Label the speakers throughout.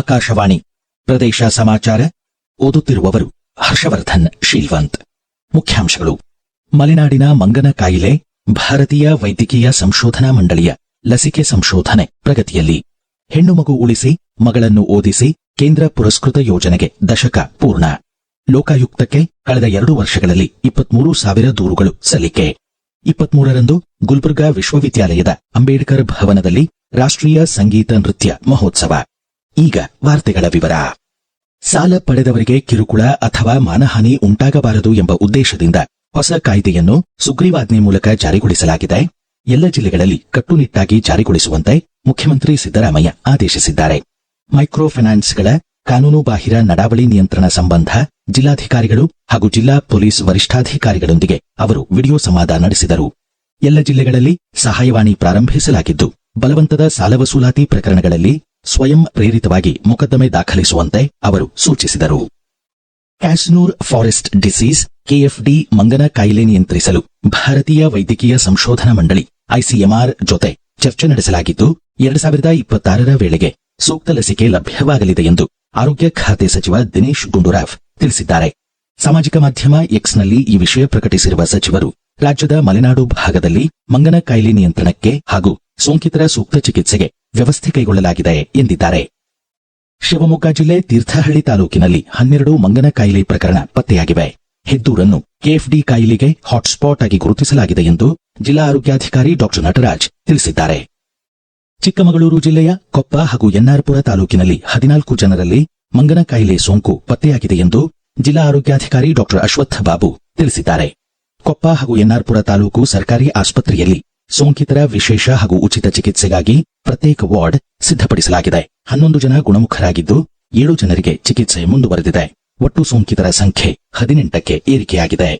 Speaker 1: ಆಕಾಶವಾಣಿ ಪ್ರದೇಶ ಸಮಾಚಾರ ಓದುತ್ತಿರುವವರು ಹರ್ಷವರ್ಧನ್ ಶೀಲ್ವಂತ್ ಮುಖ್ಯಾಂಶಗಳು ಮಲೆನಾಡಿನ ಮಂಗನ ಕಾಯಿಲೆ ಭಾರತೀಯ ವೈದ್ಯಕೀಯ ಸಂಶೋಧನಾ ಮಂಡಳಿಯ ಲಸಿಕೆ ಸಂಶೋಧನೆ ಪ್ರಗತಿಯಲ್ಲಿ ಹೆಣ್ಣು ಮಗು ಉಳಿಸಿ ಮಗಳನ್ನು ಓದಿಸಿ ಕೇಂದ್ರ ಪುರಸ್ಕೃತ ಯೋಜನೆಗೆ ದಶಕ ಪೂರ್ಣ ಲೋಕಾಯುಕ್ತಕ್ಕೆ ಕಳೆದ ಎರಡು ವರ್ಷಗಳಲ್ಲಿ ಇಪ್ಪತ್ಮೂರು ಸಾವಿರ ದೂರುಗಳು ಸಲ್ಲಿಕೆ ಇಪ್ಪತ್ಮೂರರಂದು ಗುಲ್ಬರ್ಗಾ ವಿಶ್ವವಿದ್ಯಾಲಯದ ಅಂಬೇಡ್ಕರ್ ಭವನದಲ್ಲಿ ರಾಷ್ಟ್ರೀಯ ಸಂಗೀತ ನೃತ್ಯ ಮಹೋತ್ಸವ ಈಗ ವಾರ್ತೆಗಳ ವಿವರ ಸಾಲ ಪಡೆದವರಿಗೆ ಕಿರುಕುಳ ಅಥವಾ ಮಾನಹಾನಿ ಉಂಟಾಗಬಾರದು ಎಂಬ ಉದ್ದೇಶದಿಂದ ಹೊಸ ಕಾಯ್ದೆಯನ್ನು ಸುಗ್ರೀವಾಜ್ಞೆ ಮೂಲಕ ಜಾರಿಗೊಳಿಸಲಾಗಿದೆ ಎಲ್ಲ ಜಿಲ್ಲೆಗಳಲ್ಲಿ ಕಟ್ಟುನಿಟ್ಟಾಗಿ ಜಾರಿಗೊಳಿಸುವಂತೆ ಮುಖ್ಯಮಂತ್ರಿ ಸಿದ್ದರಾಮಯ್ಯ ಆದೇಶಿಸಿದ್ದಾರೆ ಮೈಕ್ರೋ ಫೈನಾನ್ಸ್ಗಳ ಕಾನೂನುಬಾಹಿರ ನಡಾವಳಿ ನಿಯಂತ್ರಣ ಸಂಬಂಧ ಜಿಲ್ಲಾಧಿಕಾರಿಗಳು ಹಾಗೂ ಜಿಲ್ಲಾ ಪೊಲೀಸ್ ವರಿಷ್ಠಾಧಿಕಾರಿಗಳೊಂದಿಗೆ ಅವರು ವಿಡಿಯೋ ಸಂವಾದ ನಡೆಸಿದರು ಎಲ್ಲ ಜಿಲ್ಲೆಗಳಲ್ಲಿ ಸಹಾಯವಾಣಿ ಪ್ರಾರಂಭಿಸಲಾಗಿದ್ದು ಬಲವಂತದ ಸಾಲ ವಸೂಲಾತಿ ಪ್ರಕರಣಗಳಲ್ಲಿ ಸ್ವಯಂ ಪ್ರೇರಿತವಾಗಿ ಮೊಕದ್ದಮೆ ದಾಖಲಿಸುವಂತೆ ಅವರು ಸೂಚಿಸಿದರು ಕ್ಯಾಸ್ನೂರ್ ಫಾರೆಸ್ಟ್ ಡಿಸೀಸ್ ಕೆಎಫ್ಡಿ ಮಂಗನ ಕಾಯಿಲೆ ನಿಯಂತ್ರಿಸಲು ಭಾರತೀಯ ವೈದ್ಯಕೀಯ ಸಂಶೋಧನಾ ಮಂಡಳಿ ಐಸಿಎಂಆರ್ ಜೊತೆ ಚರ್ಚೆ ನಡೆಸಲಾಗಿದ್ದು ಎರಡ್ ಸಾವಿರದ ಇಪ್ಪತ್ತಾರರ ವೇಳೆಗೆ ಸೂಕ್ತ ಲಸಿಕೆ ಲಭ್ಯವಾಗಲಿದೆ ಎಂದು ಆರೋಗ್ಯ ಖಾತೆ ಸಚಿವ ದಿನೇಶ್ ಗುಂಡೂರಾವ್ ತಿಳಿಸಿದ್ದಾರೆ ಸಾಮಾಜಿಕ ಮಾಧ್ಯಮ ಎಕ್ಸ್ನಲ್ಲಿ ಈ ವಿಷಯ ಪ್ರಕಟಿಸಿರುವ ಸಚಿವರು ರಾಜ್ಯದ ಮಲೆನಾಡು ಭಾಗದಲ್ಲಿ ಮಂಗನ ಕಾಯಿಲೆ ನಿಯಂತ್ರಣಕ್ಕೆ ಹಾಗೂ ಸೋಂಕಿತರ ಸೂಕ್ತ ಚಿಕಿತ್ಸೆಗೆ ವ್ಯವಸ್ಥೆ ಕೈಗೊಳ್ಳಲಾಗಿದೆ ಎಂದಿದ್ದಾರೆ ಶಿವಮೊಗ್ಗ ಜಿಲ್ಲೆ ತೀರ್ಥಹಳ್ಳಿ ತಾಲೂಕಿನಲ್ಲಿ ಹನ್ನೆರಡು ಮಂಗನ ಕಾಯಿಲೆ ಪ್ರಕರಣ ಪತ್ತೆಯಾಗಿವೆ ಹೆದ್ದೂರನ್ನು ಕೆಎಫ್ಡಿ ಕಾಯಿಲೆಗೆ ಹಾಟ್ಸ್ಪಾಟ್ ಆಗಿ ಗುರುತಿಸಲಾಗಿದೆ ಎಂದು ಜಿಲ್ಲಾ ಆರೋಗ್ಯಾಧಿಕಾರಿ ಡಾಕ್ಟರ್ ನಟರಾಜ್ ತಿಳಿಸಿದ್ದಾರೆ ಚಿಕ್ಕಮಗಳೂರು ಜಿಲ್ಲೆಯ ಕೊಪ್ಪ ಹಾಗೂ ಎನ್ಆರ್ಪುರ ತಾಲೂಕಿನಲ್ಲಿ ಹದಿನಾಲ್ಕು ಜನರಲ್ಲಿ ಮಂಗನ ಕಾಯಿಲೆ ಸೋಂಕು ಪತ್ತೆಯಾಗಿದೆ ಎಂದು ಜಿಲ್ಲಾ ಆರೋಗ್ಯಾಧಿಕಾರಿ ಡಾಕ್ಟರ್ ಅಶ್ವತ್ಥ ಬಾಬು ತಿಳಿಸಿದ್ದಾರೆ ಕೊಪ್ಪ ಹಾಗೂ ಎನ್ಆರ್ಪುರ ತಾಲೂಕು ಸರ್ಕಾರಿ ಆಸ್ಪತ್ರೆಯಲ್ಲಿ ಸೋಂಕಿತರ ವಿಶೇಷ ಹಾಗೂ ಉಚಿತ ಚಿಕಿತ್ಸೆಗಾಗಿ ಪ್ರತ್ಯೇಕ ವಾರ್ಡ್ ಸಿದ್ಧಪಡಿಸಲಾಗಿದೆ ಹನ್ನೊಂದು ಜನ ಗುಣಮುಖರಾಗಿದ್ದು ಏಳು ಜನರಿಗೆ ಚಿಕಿತ್ಸೆ ಮುಂದುವರೆದಿದೆ ಒಟ್ಟು ಸೋಂಕಿತರ ಸಂಖ್ಯೆ ಹದಿನೆಂಟಕ್ಕೆ ಏರಿಕೆಯಾಗಿದೆ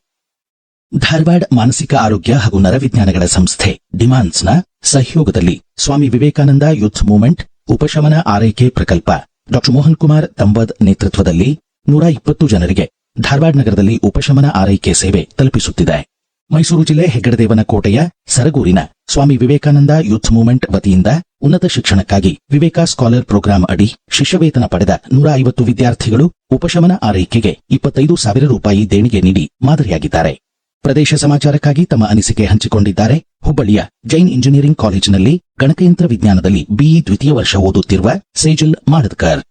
Speaker 1: ಧಾರವಾಡ ಮಾನಸಿಕ ಆರೋಗ್ಯ ಹಾಗೂ ನರವಿಜ್ಞಾನಗಳ ಸಂಸ್ಥೆ ಡಿಮಾನ್ಸ್ನ ಸಹಯೋಗದಲ್ಲಿ ಸ್ವಾಮಿ ವಿವೇಕಾನಂದ ಯೂತ್ ಮೂವ್ಮೆಂಟ್ ಉಪಶಮನ ಆರೈಕೆ ಪ್ರಕಲ್ಪ ಡಾಕ್ಟರ್ ಮೋಹನ್ ಕುಮಾರ್ ತಂಬದ್ ನೇತೃತ್ವದಲ್ಲಿ ನೂರ ಇಪ್ಪತ್ತು ಜನರಿಗೆ ಧಾರವಾಡ ನಗರದಲ್ಲಿ ಉಪಶಮನ ಆರೈಕೆ ಸೇವೆ ತಲುಪಿಸುತ್ತಿದೆ ಮೈಸೂರು ಜಿಲ್ಲೆ ಹೆಗ್ಗಡದೇವನ ಕೋಟೆಯ ಸರಗೂರಿನ ಸ್ವಾಮಿ ವಿವೇಕಾನಂದ ಯೂತ್ ಮೂವ್ಮೆಂಟ್ ವತಿಯಿಂದ ಉನ್ನತ ಶಿಕ್ಷಣಕ್ಕಾಗಿ ವಿವೇಕ ಸ್ಕಾಲರ್ ಪ್ರೋಗ್ರಾಂ ಅಡಿ ಶಿಷ್ಯವೇತನ ಪಡೆದ ನೂರ ಐವತ್ತು ವಿದ್ಯಾರ್ಥಿಗಳು ಉಪಶಮನ ಆರೈಕೆಗೆ ಇಪ್ಪತ್ತೈದು ಸಾವಿರ ರೂಪಾಯಿ ದೇಣಿಗೆ ನೀಡಿ ಮಾದರಿಯಾಗಿದ್ದಾರೆ ಪ್ರದೇಶ ಸಮಾಚಾರಕ್ಕಾಗಿ ತಮ್ಮ ಅನಿಸಿಕೆ ಹಂಚಿಕೊಂಡಿದ್ದಾರೆ ಹುಬ್ಬಳ್ಳಿಯ ಜೈನ್ ಇಂಜಿನಿಯರಿಂಗ್ ಕಾಲೇಜಿನಲ್ಲಿ ಗಣಕಯಂತ್ರ ವಿಜ್ಞಾನದಲ್ಲಿ ಬಿಇ ದ್ವಿತೀಯ ವರ್ಷ ಓದುತ್ತಿರುವ ಸೇಜಲ್ ಮಾಡದ್ಕರ್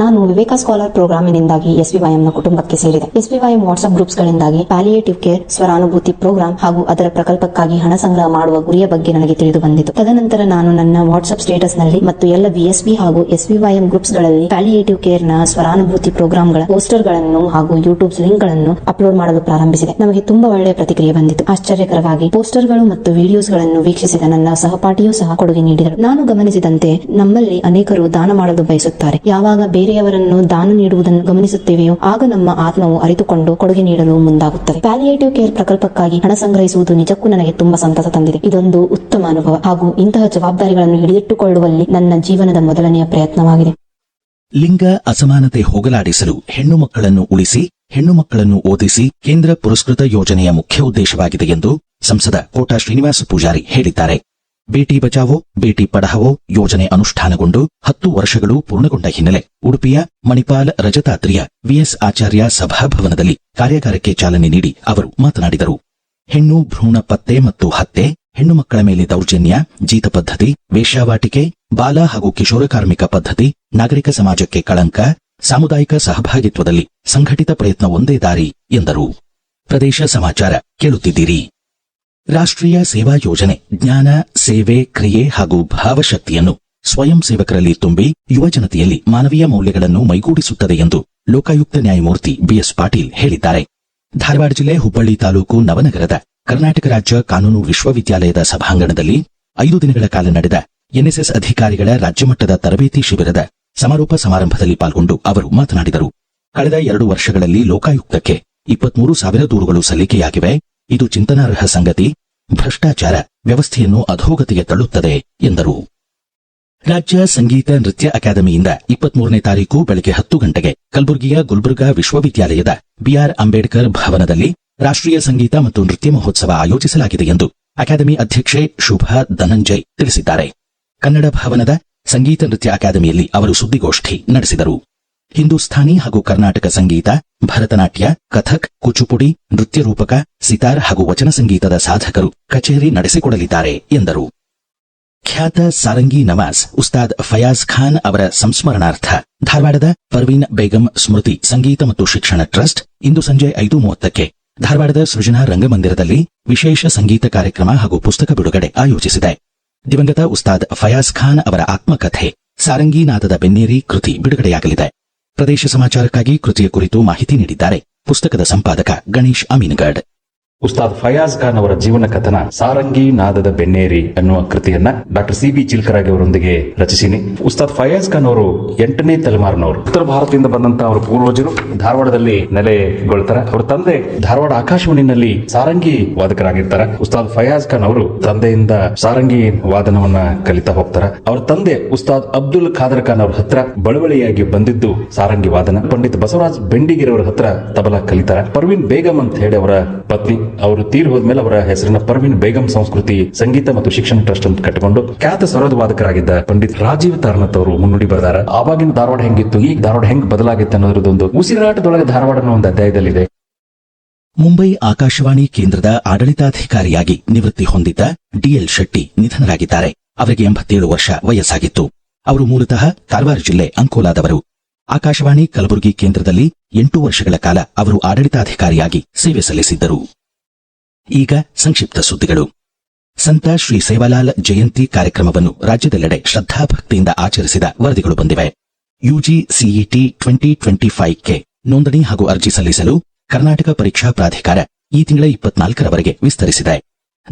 Speaker 2: ನಾನು ವಿವೇಕ ಸ್ಕಾಲರ್ ಪ್ರೋಗ್ರಾಮಿನಿಂದಾಗಿ ನ ಕುಟುಂಬಕ್ಕೆ ಸೇರಿದೆ ಎಸ್ವಿವೈಎಂ ವಾಟ್ಸ್ಆಪ್ ಗ್ರೂಪ್ಸ್ ಗಳಿಂದಾಗಿ ಪ್ಯಾಲಿಯೇಟಿವ್ ಕೇರ್ ಸ್ವರಾನುಭೂತಿ ಪ್ರೋಗ್ರಾಂ ಹಾಗೂ ಅದರ ಪ್ರಕಲ್ಪಕ್ಕಾಗಿ ಹಣ ಸಂಗ್ರಹ ಮಾಡುವ ಗುರಿಯ ಬಗ್ಗೆ ನನಗೆ ತಿಳಿದು ಬಂದಿತು ತದನಂತರ ನಾನು ನನ್ನ ವಾಟ್ಸ್ಆಪ್ ಸ್ಟೇಟಸ್ ನಲ್ಲಿ ಮತ್ತು ಎಲ್ಲ ವಿಎಸ್ವಿ ಹಾಗೂ ಎಸ್ವಿವೈಎಂ ಗ್ರೂಪ್ಸ್ ಗಳಲ್ಲಿ ಪ್ಯಾಲಿಯೇಟಿವ್ ಕೇರ್ ನ ಸ್ವರಾನುಭೂತಿ ಗಳ ಪೋಸ್ಟರ್ ಗಳನ್ನು ಹಾಗೂ ಯೂಟ್ಯೂಬ್ ಲಿಂಕ್ ಗಳನ್ನು ಅಪ್ಲೋಡ್ ಮಾಡಲು ಪ್ರಾರಂಭಿಸಿದೆ ನಮಗೆ ತುಂಬಾ ಒಳ್ಳೆಯ ಪ್ರತಿಕ್ರಿಯೆ ಬಂದಿತು ಆಶ್ಚರ್ಯಕರವಾಗಿ ಪೋಸ್ಟರ್ ಗಳು ಮತ್ತು ವಿಡಿಯೋಸ್ ಗಳನ್ನು ವೀಕ್ಷಿಸಿದ ನನ್ನ ಸಹಪಾಠಿಯೂ ಸಹ ಕೊಡುಗೆ ನೀಡಿದರು ನಾನು ಗಮನಿಸಿದಂತೆ ನಮ್ಮಲ್ಲಿ ಅನೇಕರು ದಾನ ಮಾಡಲು ಬಯಸುತ್ತಾರೆ ಯಾವಾಗ ಬೇರೆಯವರನ್ನು ದಾನ ನೀಡುವುದನ್ನು ಗಮನಿಸುತ್ತೇವೆಯೋ ಆಗ ನಮ್ಮ ಆತ್ಮವು ಅರಿತುಕೊಂಡು ಕೊಡುಗೆ ನೀಡಲು ಮುಂದಾಗುತ್ತದೆ ಪ್ಯಾಲಿಯೇಟಿವ್ ಕೇರ್ ಪ್ರಕಲ್ಪಕ್ಕಾಗಿ ಹಣ ಸಂಗ್ರಹಿಸುವುದು ನಿಜಕ್ಕೂ ನನಗೆ ತುಂಬಾ ಸಂತಸ ತಂದಿದೆ ಇದೊಂದು ಉತ್ತಮ ಅನುಭವ ಹಾಗೂ ಇಂತಹ ಜವಾಬ್ದಾರಿಗಳನ್ನು ಹಿಡಿದಿಟ್ಟುಕೊಳ್ಳುವಲ್ಲಿ ನನ್ನ ಜೀವನದ ಮೊದಲನೆಯ ಪ್ರಯತ್ನವಾಗಿದೆ
Speaker 1: ಲಿಂಗ ಅಸಮಾನತೆ ಹೋಗಲಾಡಿಸಲು ಹೆಣ್ಣು ಮಕ್ಕಳನ್ನು ಉಳಿಸಿ ಹೆಣ್ಣು ಮಕ್ಕಳನ್ನು ಓದಿಸಿ ಕೇಂದ್ರ ಪುರಸ್ಕೃತ ಯೋಜನೆಯ ಮುಖ್ಯ ಉದ್ದೇಶವಾಗಿದೆ ಎಂದು ಸಂಸದ ಕೋಟಾ ಶ್ರೀನಿವಾಸ ಪೂಜಾರಿ ಹೇಳಿದ್ದಾರೆ ಬೇಟಿ ಬಚಾವೋ ಬೇಟಿ ಪಡಾವೋ ಯೋಜನೆ ಅನುಷ್ಠಾನಗೊಂಡು ಹತ್ತು ವರ್ಷಗಳು ಪೂರ್ಣಗೊಂಡ ಹಿನ್ನೆಲೆ ಉಡುಪಿಯ ಮಣಿಪಾಲ್ ರಜತಾತ್ರಿಯ ವಿಎಸ್ ಆಚಾರ್ಯ ಸಭಾಭವನದಲ್ಲಿ ಕಾರ್ಯಾಗಾರಕ್ಕೆ ಚಾಲನೆ ನೀಡಿ ಅವರು ಮಾತನಾಡಿದರು ಹೆಣ್ಣು ಭ್ರೂಣ ಪತ್ತೆ ಮತ್ತು ಹತ್ತೆ ಹೆಣ್ಣು ಮಕ್ಕಳ ಮೇಲೆ ದೌರ್ಜನ್ಯ ಜೀತ ಪದ್ಧತಿ ವೇಶ್ಯಾವಾಟಿಕೆ ಬಾಲ ಹಾಗೂ ಕಿಶೋರ ಕಾರ್ಮಿಕ ಪದ್ಧತಿ ನಾಗರಿಕ ಸಮಾಜಕ್ಕೆ ಕಳಂಕ ಸಾಮುದಾಯಿಕ ಸಹಭಾಗಿತ್ವದಲ್ಲಿ ಸಂಘಟಿತ ಪ್ರಯತ್ನ ಒಂದೇ ದಾರಿ ಎಂದರು ಪ್ರದೇಶ ಸಮಾಚಾರ ಕೇಳುತ್ತಿದ್ದೀರಿ ರಾಷ್ಟ್ರೀಯ ಸೇವಾ ಯೋಜನೆ ಜ್ಞಾನ ಸೇವೆ ಕ್ರಿಯೆ ಹಾಗೂ ಭಾವಶಕ್ತಿಯನ್ನು ಸ್ವಯಂ ಸೇವಕರಲ್ಲಿ ತುಂಬಿ ಯುವಜನತೆಯಲ್ಲಿ ಮಾನವೀಯ ಮೌಲ್ಯಗಳನ್ನು ಮೈಗೂಡಿಸುತ್ತದೆ ಎಂದು ಲೋಕಾಯುಕ್ತ ನ್ಯಾಯಮೂರ್ತಿ ಬಿಎಸ್ ಪಾಟೀಲ್ ಹೇಳಿದ್ದಾರೆ ಧಾರವಾಡ ಜಿಲ್ಲೆ ಹುಬ್ಬಳ್ಳಿ ತಾಲೂಕು ನವನಗರದ ಕರ್ನಾಟಕ ರಾಜ್ಯ ಕಾನೂನು ವಿಶ್ವವಿದ್ಯಾಲಯದ ಸಭಾಂಗಣದಲ್ಲಿ ಐದು ದಿನಗಳ ಕಾಲ ನಡೆದ ಎನ್ಎಸ್ಎಸ್ ಅಧಿಕಾರಿಗಳ ರಾಜ್ಯಮಟ್ಟದ ತರಬೇತಿ ಶಿಬಿರದ ಸಮಾರೋಪ ಸಮಾರಂಭದಲ್ಲಿ ಪಾಲ್ಗೊಂಡು ಅವರು ಮಾತನಾಡಿದರು ಕಳೆದ ಎರಡು ವರ್ಷಗಳಲ್ಲಿ ಲೋಕಾಯುಕ್ತಕ್ಕೆ ಇಪ್ಪತ್ಮೂರು ಸಾವಿರ ದೂರುಗಳು ಸಲ್ಲಿಕೆಯಾಗಿವೆ ಇದು ಚಿಂತನಾರ್ಹ ಸಂಗತಿ ಭ್ರಷ್ಟಾಚಾರ ವ್ಯವಸ್ಥೆಯನ್ನು ಅಧೋಗತಿಗೆ ತಳ್ಳುತ್ತದೆ ಎಂದರು ರಾಜ್ಯ ಸಂಗೀತ ನೃತ್ಯ ಅಕಾಡೆಮಿಯಿಂದ ಇಪ್ಪತ್ಮೂರನೇ ತಾರೀಕು ಬೆಳಗ್ಗೆ ಹತ್ತು ಗಂಟೆಗೆ ಕಲಬುರಗಿಯ ಗುಲ್ಬರ್ಗಾ ವಿಶ್ವವಿದ್ಯಾಲಯದ ಬಿಆರ್ ಅಂಬೇಡ್ಕರ್ ಭವನದಲ್ಲಿ ರಾಷ್ಟ್ರೀಯ ಸಂಗೀತ ಮತ್ತು ನೃತ್ಯ ಮಹೋತ್ಸವ ಆಯೋಜಿಸಲಾಗಿದೆ ಎಂದು ಅಕಾಡೆಮಿ ಅಧ್ಯಕ್ಷೆ ಶುಭಾ ಧನಂಜಯ್ ತಿಳಿಸಿದ್ದಾರೆ ಕನ್ನಡ ಭವನದ ಸಂಗೀತ ನೃತ್ಯ ಅಕಾಡೆಮಿಯಲ್ಲಿ ಅವರು ಸುದ್ದಿಗೋಷ್ಠಿ ನಡೆಸಿದರು ಹಿಂದೂಸ್ಥಾನಿ ಹಾಗೂ ಕರ್ನಾಟಕ ಸಂಗೀತ ಭರತನಾಟ್ಯ ಕಥಕ್ ಕುಚುಪುಡಿ ನೃತ್ಯ ರೂಪಕ ಸಿತಾರ್ ಹಾಗೂ ವಚನ ಸಂಗೀತದ ಸಾಧಕರು ಕಚೇರಿ ನಡೆಸಿಕೊಡಲಿದ್ದಾರೆ ಎಂದರು ಖ್ಯಾತ ಸಾರಂಗಿ ನವಾಜ್ ಉಸ್ತಾದ್ ಫಯಾಜ್ ಖಾನ್ ಅವರ ಸಂಸ್ಮರಣಾರ್ಥ ಧಾರವಾಡದ ಪರ್ವೀನ್ ಬೇಗಂ ಸ್ಮೃತಿ ಸಂಗೀತ ಮತ್ತು ಶಿಕ್ಷಣ ಟ್ರಸ್ಟ್ ಇಂದು ಸಂಜೆ ಐದು ಮೂವತ್ತಕ್ಕೆ ಧಾರವಾಡದ ಸೃಜನಾ ರಂಗಮಂದಿರದಲ್ಲಿ ವಿಶೇಷ ಸಂಗೀತ ಕಾರ್ಯಕ್ರಮ ಹಾಗೂ ಪುಸ್ತಕ ಬಿಡುಗಡೆ ಆಯೋಜಿಸಿದೆ ದಿವಂಗತ ಉಸ್ತಾದ್ ಫಯಾಜ್ ಖಾನ್ ಅವರ ಆತ್ಮಕಥೆ ಸಾರಂಗಿನಾದದ ಬೆನ್ನೇರಿ ಕೃತಿ ಬಿಡುಗಡೆಯಾಗಲಿದೆ ಪ್ರದೇಶ ಸಮಾಚಾರಕ್ಕಾಗಿ ಕೃತಿಯ ಕುರಿತು ಮಾಹಿತಿ ನೀಡಿದ್ದಾರೆ ಪುಸ್ತಕದ ಸಂಪಾದಕ ಗಣೇಶ್ ಅಮೀನ್ಗಡ್
Speaker 3: ಉಸ್ತಾದ್ ಫಯಾಜ್ ಖಾನ್ ಅವರ ಜೀವನ ಕಥನ ಸಾರಂಗಿ ನಾದದ ಬೆನ್ನೇರಿ ಅನ್ನುವ ಕೃತಿಯನ್ನ ಡಾಕ್ಟರ್ ಸಿ ಬಿ ಚಿಲ್ಕರಾಗಿ ಅವರೊಂದಿಗೆ ರಚಿಸಿನಿ ಉಸ್ತಾದ್ ಫಯಾಜ್ ಖಾನ್ ಅವರು ಎಂಟನೇ ತಲೆಮಾರಿನವರು ಉತ್ತರ ಭಾರತದಿಂದ ಬಂದಂತ ಅವರ ಪೂರ್ವಜರು ಧಾರವಾಡದಲ್ಲಿ ನೆಲೆಗೊಳ್ತಾರೆ ಅವರ ತಂದೆ ಧಾರವಾಡ ಆಕಾಶವಾಣಿನಲ್ಲಿ ಸಾರಂಗಿ ವಾದಕರಾಗಿರ್ತಾರೆ ಉಸ್ತಾದ್ ಫಯಾಜ್ ಖಾನ್ ಅವರು ತಂದೆಯಿಂದ ಸಾರಂಗಿ ವಾದನವನ್ನ ಕಲಿತಾ ಹೋಗ್ತಾರೆ ಅವರ ತಂದೆ ಉಸ್ತಾದ್ ಅಬ್ದುಲ್ ಖಾದರ್ ಖಾನ್ ಅವರ ಹತ್ರ ಬಳುವಳಿಯಾಗಿ ಬಂದಿದ್ದು ಸಾರಂಗಿ ವಾದನ ಪಂಡಿತ್ ಬಸವರಾಜ್ ಬೆಂಡಿಗಿರವರ ಹತ್ರ ತಬಲಾ ಕಲಿತಾರೆ ಪರ್ವಿನ್ ಬೇಗಂ ಅಂತ ಹೇಳಿ ಅವರ ಪತ್ನಿ ಅವರು ತೀರ್ ಹೋದ್ಮೇಲೆ ಅವರ ಹೆಸರಿನ ಪರ್ವಿನ್ ಬೇಗಂ ಸಂಸ್ಕೃತಿ ಸಂಗೀತ ಮತ್ತು ಶಿಕ್ಷಣ ಟ್ರಸ್ಟ್ ಅಂತ ಕಟ್ಟಿಕೊಂಡು ಖ್ಯಾತ ಸ್ವರದ ವಾದಕರಾಗಿದ್ದ ಪಂಡಿತ್ ರಾಜೀವ್ ತಾರನಾಥ್ ಅವರು ಮುನ್ನುಡಿ ಬರೆದಾರ ಆವಾಗಿನ ಧಾರವಾಡ ಹೆಂಗಿತ್ತು ಈ ಧಾರವಾಡ ಹೆಂಗ್ ಬದಲಾಗಿತ್ತು ಅನ್ನೋದ್ರದ್ದೊಂದು ಉಸಿರಾಟದೊಳಗೆ ಧಾರವಾಡ ಅನ್ನೋ ಒಂದು ಅಧ್ಯಾಯದಲ್ಲಿದೆ
Speaker 1: ಮುಂಬೈ ಆಕಾಶವಾಣಿ ಕೇಂದ್ರದ ಆಡಳಿತಾಧಿಕಾರಿಯಾಗಿ ನಿವೃತ್ತಿ ಹೊಂದಿದ್ದ ಡಿಎಲ್ ಶೆಟ್ಟಿ ನಿಧನರಾಗಿದ್ದಾರೆ ಅವರಿಗೆ ಎಂಬತ್ತೇಳು ವರ್ಷ ವಯಸ್ಸಾಗಿತ್ತು ಅವರು ಮೂಲತಃ ಕಾರವಾರ ಜಿಲ್ಲೆ ಅಂಕೋಲಾದವರು ಆಕಾಶವಾಣಿ ಕಲಬುರಗಿ ಕೇಂದ್ರದಲ್ಲಿ ಎಂಟು ವರ್ಷಗಳ ಕಾಲ ಅವರು ಆಡಳಿತಾಧಿಕಾರಿಯಾಗಿ ಸೇವೆ ಸಲ್ಲಿಸಿದ್ದರು ಈಗ ಸಂಕ್ಷಿಪ್ತ ಸುದ್ದಿಗಳು ಸಂತ ಶ್ರೀ ಸೇವಾಲಾಲ್ ಜಯಂತಿ ಕಾರ್ಯಕ್ರಮವನ್ನು ರಾಜ್ಯದೆಲ್ಲೆಡೆ ಶ್ರದ್ಧಾಭಕ್ತಿಯಿಂದ ಆಚರಿಸಿದ ವರದಿಗಳು ಬಂದಿವೆ ಯುಜಿ ಸಿಇಟಿ ಟ್ವೆಂಟಿ ಟ್ವೆಂಟಿ ಫೈವ್ಗೆ ನೋಂದಣಿ ಹಾಗೂ ಅರ್ಜಿ ಸಲ್ಲಿಸಲು ಕರ್ನಾಟಕ ಪರೀಕ್ಷಾ ಪ್ರಾಧಿಕಾರ ಈ ತಿಂಗಳ ಇಪ್ಪತ್ನಾಲ್ಕರವರೆಗೆ ವಿಸ್ತರಿಸಿದೆ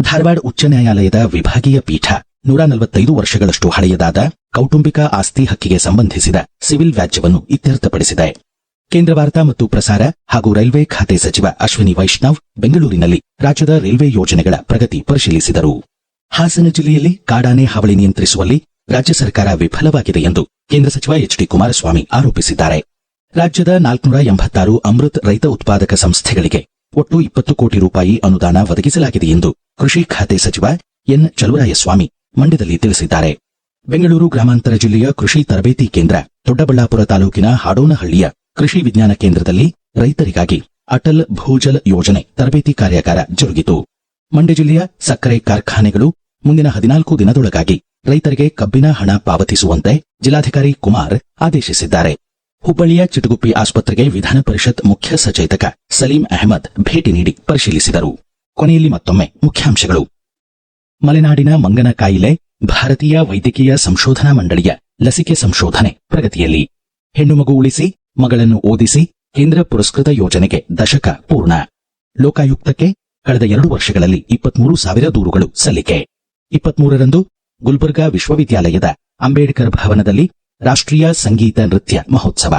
Speaker 1: ಧಾರವಾಡ ಉಚ್ಚ ನ್ಯಾಯಾಲಯದ ವಿಭಾಗೀಯ ಪೀಠ ನೂರ ನಲವತ್ತೈದು ವರ್ಷಗಳಷ್ಟು ಹಳೆಯದಾದ ಕೌಟುಂಬಿಕ ಆಸ್ತಿ ಹಕ್ಕಿಗೆ ಸಂಬಂಧಿಸಿದ ಸಿವಿಲ್ ವ್ಯಾಜ್ಯವನ್ನು ಇತ್ಯರ್ಥಪಡಿಸಿದೆ ಕೇಂದ್ರ ವಾರ್ತಾ ಮತ್ತು ಪ್ರಸಾರ ಹಾಗೂ ರೈಲ್ವೆ ಖಾತೆ ಸಚಿವ ಅಶ್ವಿನಿ ವೈಷ್ಣವ್ ಬೆಂಗಳೂರಿನಲ್ಲಿ ರಾಜ್ಯದ ರೈಲ್ವೆ ಯೋಜನೆಗಳ ಪ್ರಗತಿ ಪರಿಶೀಲಿಸಿದರು ಹಾಸನ ಜಿಲ್ಲೆಯಲ್ಲಿ ಕಾಡಾನೆ ಹಾವಳಿ ನಿಯಂತ್ರಿಸುವಲ್ಲಿ ರಾಜ್ಯ ಸರ್ಕಾರ ವಿಫಲವಾಗಿದೆ ಎಂದು ಕೇಂದ್ರ ಸಚಿವ ಎಚ್ ಡಿ ಕುಮಾರಸ್ವಾಮಿ ಆರೋಪಿಸಿದ್ದಾರೆ ರಾಜ್ಯದ ನಾಲ್ಕುನೂರ ಎಂಬತ್ತಾರು ಅಮೃತ್ ರೈತ ಉತ್ಪಾದಕ ಸಂಸ್ಥೆಗಳಿಗೆ ಒಟ್ಟು ಇಪ್ಪತ್ತು ಕೋಟಿ ರೂಪಾಯಿ ಅನುದಾನ ಒದಗಿಸಲಾಗಿದೆ ಎಂದು ಕೃಷಿ ಖಾತೆ ಸಚಿವ ಎನ್ ಚಲುವರಾಯಸ್ವಾಮಿ ಮಂಡ್ಯದಲ್ಲಿ ತಿಳಿಸಿದ್ದಾರೆ ಬೆಂಗಳೂರು ಗ್ರಾಮಾಂತರ ಜಿಲ್ಲೆಯ ಕೃಷಿ ತರಬೇತಿ ಕೇಂದ್ರ ದೊಡ್ಡಬಳ್ಳಾಪುರ ತಾಲೂಕಿನ ಹಾಡೋನಹಳ್ಳಿಯ ಕೃಷಿ ವಿಜ್ಞಾನ ಕೇಂದ್ರದಲ್ಲಿ ರೈತರಿಗಾಗಿ ಅಟಲ್ ಭೂಜಲ ಯೋಜನೆ ತರಬೇತಿ ಕಾರ್ಯಾಗಾರ ಜರುಗಿತು ಮಂಡ್ಯ ಜಿಲ್ಲೆಯ ಸಕ್ಕರೆ ಕಾರ್ಖಾನೆಗಳು ಮುಂದಿನ ಹದಿನಾಲ್ಕು ದಿನದೊಳಗಾಗಿ ರೈತರಿಗೆ ಕಬ್ಬಿನ ಹಣ ಪಾವತಿಸುವಂತೆ ಜಿಲ್ಲಾಧಿಕಾರಿ ಕುಮಾರ್ ಆದೇಶಿಸಿದ್ದಾರೆ ಹುಬ್ಬಳ್ಳಿಯ ಚಿಟಗುಪ್ಪಿ ಆಸ್ಪತ್ರೆಗೆ ವಿಧಾನ ಪರಿಷತ್ ಮುಖ್ಯ ಸಚೇತಕ ಸಲೀಂ ಅಹಮದ್ ಭೇಟಿ ನೀಡಿ ಪರಿಶೀಲಿಸಿದರು ಕೊನೆಯಲ್ಲಿ ಮತ್ತೊಮ್ಮೆ ಮುಖ್ಯಾಂಶಗಳು ಮಲೆನಾಡಿನ ಮಂಗನ ಕಾಯಿಲೆ ಭಾರತೀಯ ವೈದ್ಯಕೀಯ ಸಂಶೋಧನಾ ಮಂಡಳಿಯ ಲಸಿಕೆ ಸಂಶೋಧನೆ ಪ್ರಗತಿಯಲ್ಲಿ ಹೆಣ್ಣುಮಗು ಉಳಿಸಿ ಮಗಳನ್ನು ಓದಿಸಿ ಕೇಂದ್ರ ಪುರಸ್ಕೃತ ಯೋಜನೆಗೆ ದಶಕ ಪೂರ್ಣ ಲೋಕಾಯುಕ್ತಕ್ಕೆ ಕಳೆದ ಎರಡು ವರ್ಷಗಳಲ್ಲಿ ಇಪ್ಪತ್ಮೂರು ಸಾವಿರ ದೂರುಗಳು ಸಲ್ಲಿಕೆ ಇಪ್ಪತ್ಮೂರರಂದು ಗುಲ್ಬರ್ಗಾ ವಿಶ್ವವಿದ್ಯಾಲಯದ ಅಂಬೇಡ್ಕರ್ ಭವನದಲ್ಲಿ ರಾಷ್ಟ್ರೀಯ ಸಂಗೀತ ನೃತ್ಯ ಮಹೋತ್ಸವ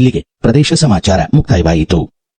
Speaker 1: ಇಲ್ಲಿಗೆ ಪ್ರದೇಶ ಸಮಾಚಾರ ಮುಕ್ತಾಯವಾಯಿತು